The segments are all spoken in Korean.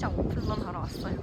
디카틀론 하러 왔어요.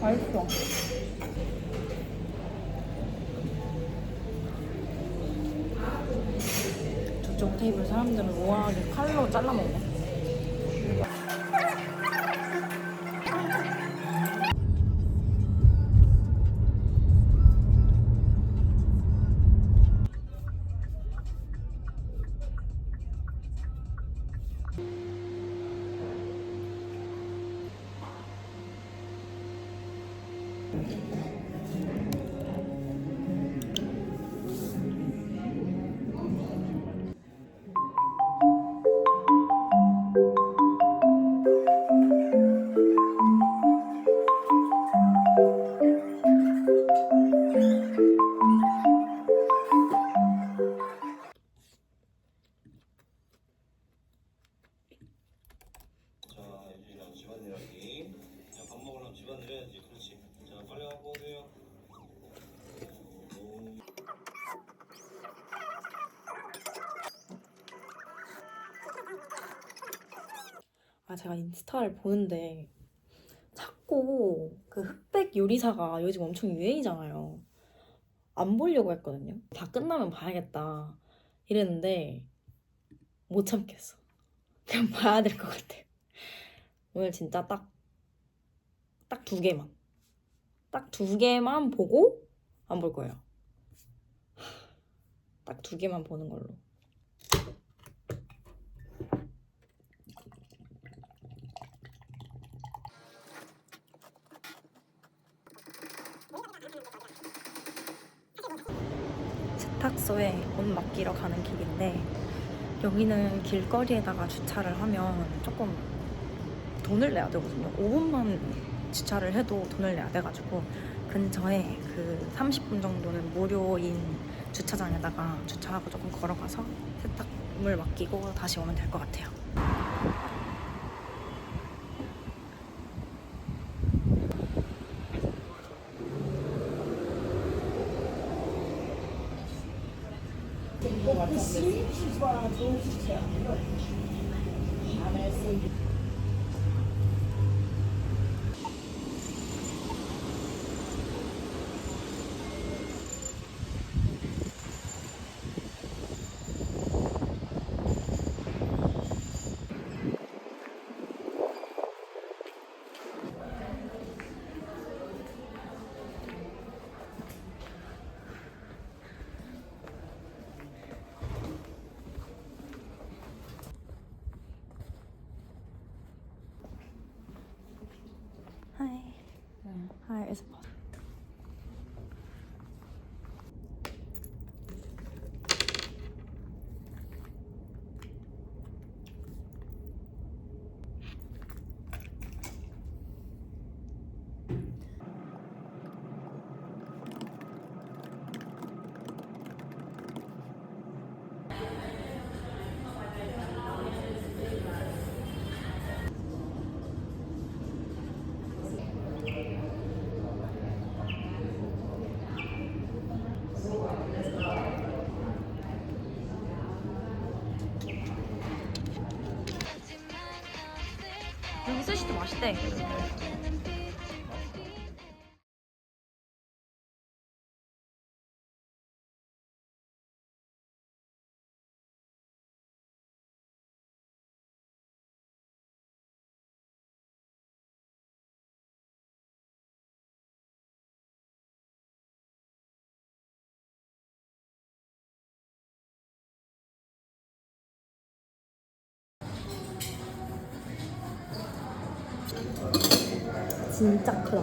맛있어. 테이블 사람들은 우아하게 칼로 잘라 먹네. 아 제가 인스타를 보는데 자꾸 그 흑백 요리사가 요즘 엄청 유행이잖아요. 안 보려고 했거든요. 다 끝나면 봐야겠다 이랬는데 못 참겠어. 그냥 봐야 될 것 같아요. 오늘 진짜 딱 딱 두 개만 딱 두 개만 보고 안 볼 거예요. 딱 두 개만 보는 걸로. 세탁소에 옷 맡기러 가는 길인데 여기는 길거리에다가 주차를 하면 조금 돈을 내야 되거든요. 5분만 주차를 해도 돈을 내야 돼가지고 근처에 그 30분 정도는 무료인 주차장에다가 주차하고 조금 걸어가서 세탁물 맡기고 다시 오면 될 것 같아요. 都是甜的 higher as possible. 스 진짜 크다.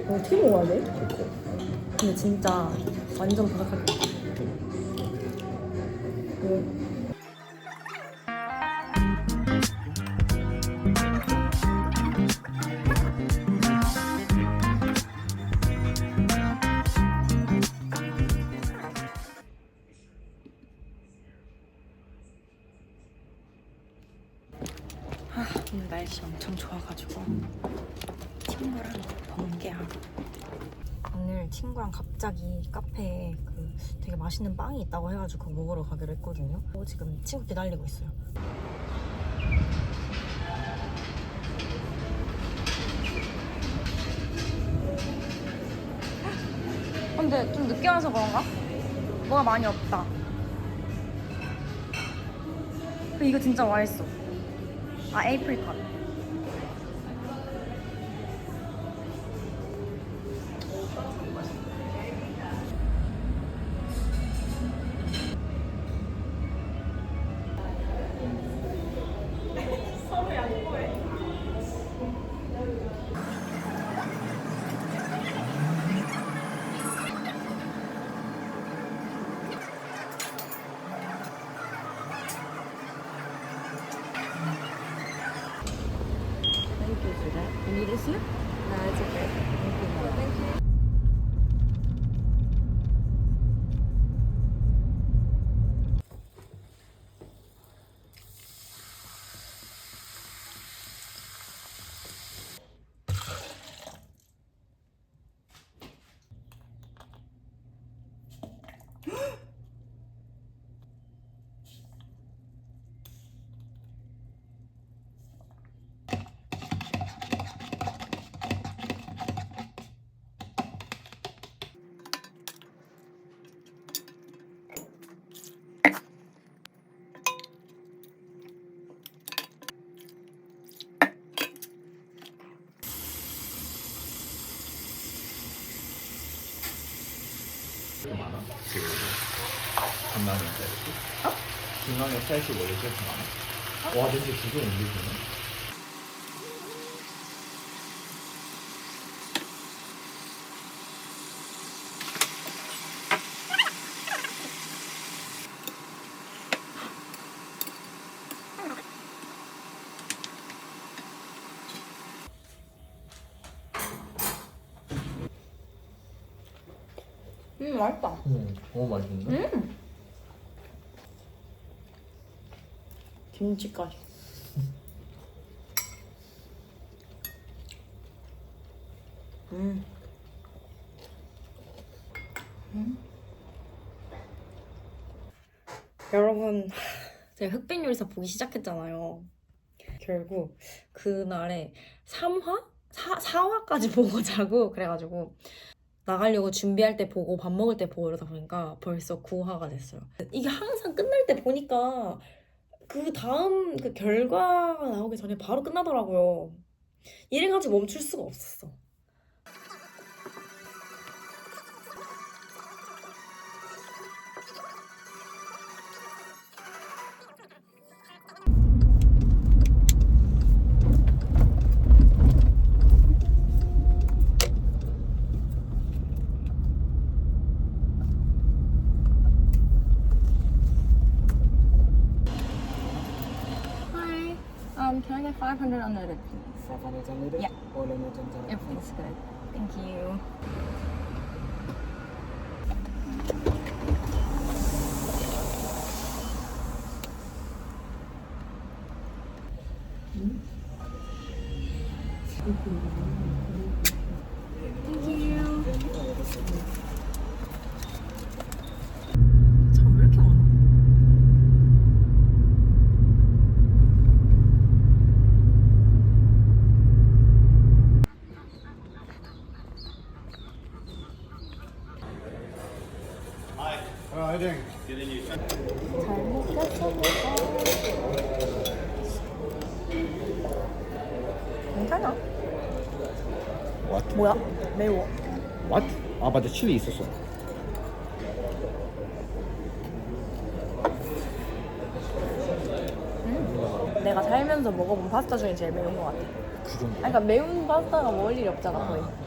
이거 어떻게 먹어야 돼? 근데 진짜 완전 바삭할 것 같아. 음. 아, 오늘 날씨 엄청 좋아가지고 친구랑 번개하고 오늘 친구랑 갑자기 카페에 그 되게 맛있는 빵이 있다고 해가지고 먹으러 가기로 했거든요. 어, 지금 친구 기다리고 있어요. 근데 좀 늦게 와서 그런가? 뭐가 많이 없다. 근데 이거 진짜 맛있어. 아 에이프리컷 все 그 중랑면 쌀이? 어? 중랑면 쌀이 원래 그렇게 많아? 와 근데 그거 올리구나 음 맛있다 응 너무 맛있는데? 김치까지 음. 음. 여러분 제가 흑백 요리사 보기 시작했잖아요 결국 그날에 3화? 4, 4화까지 보고 자고 그래가지고 나가려고 준비할 때 보고 밥 먹을 때 보고 이러다 보니까 벌써 9화가 됐어요 이게 항상 끝날 때 보니까 그 다음 그 결과가 나오기 전에 바로 끝나더라고요. 이래가지고 멈출 수가 없었어. Um, can I get 500 unleaded? please? 500 unleaded? Yeah. All unleaded unleaded. Everything's good. Thank you. 차왜 왓? 뭐야? 매워. 왓? 아 맞아 칠리 있었어. 음, 내가 살면서 먹어본 파스타 중에 제일 매운 것 같아. 그 정도. 아니, 그러니까 매운 파스타가 먹을 일이 없잖아 거의. 아.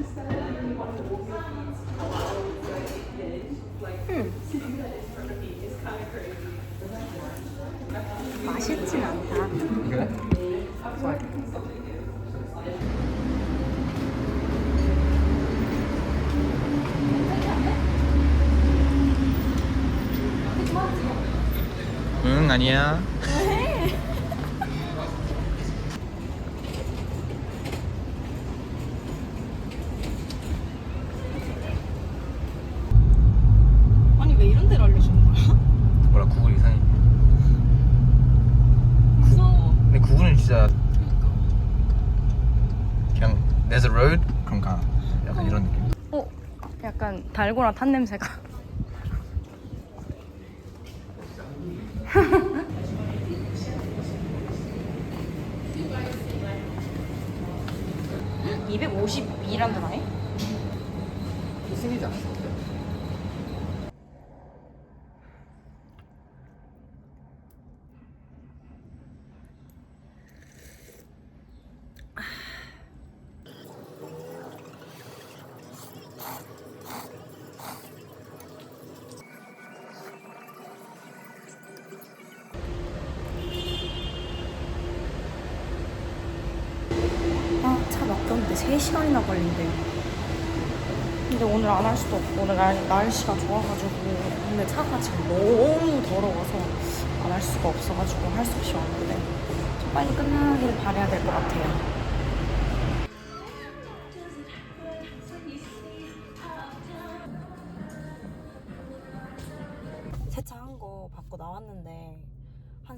응 아니야. 아니 왜 이런 데를 알려주는 거야? 뭐라 구글 이상해. 무서워. 근데 구글은 진짜 그냥 there's a road 그럼 가. 약간 이런 느낌. 어, 약간 달고나 탄 냄새가. (252란 드라네) 승리지 3시간이나 걸린대요. 근데 오늘 안 할 수도 없고, 오늘 날, 날씨가 좋아가지고. 근데 차가 지금 너무 더러워서 안 할 수가 없어가지고 할 수 없이 왔는데. 좀 빨리 끝나길 바래야 될 것 같아요. 세차한 거 받고 나왔는데, 한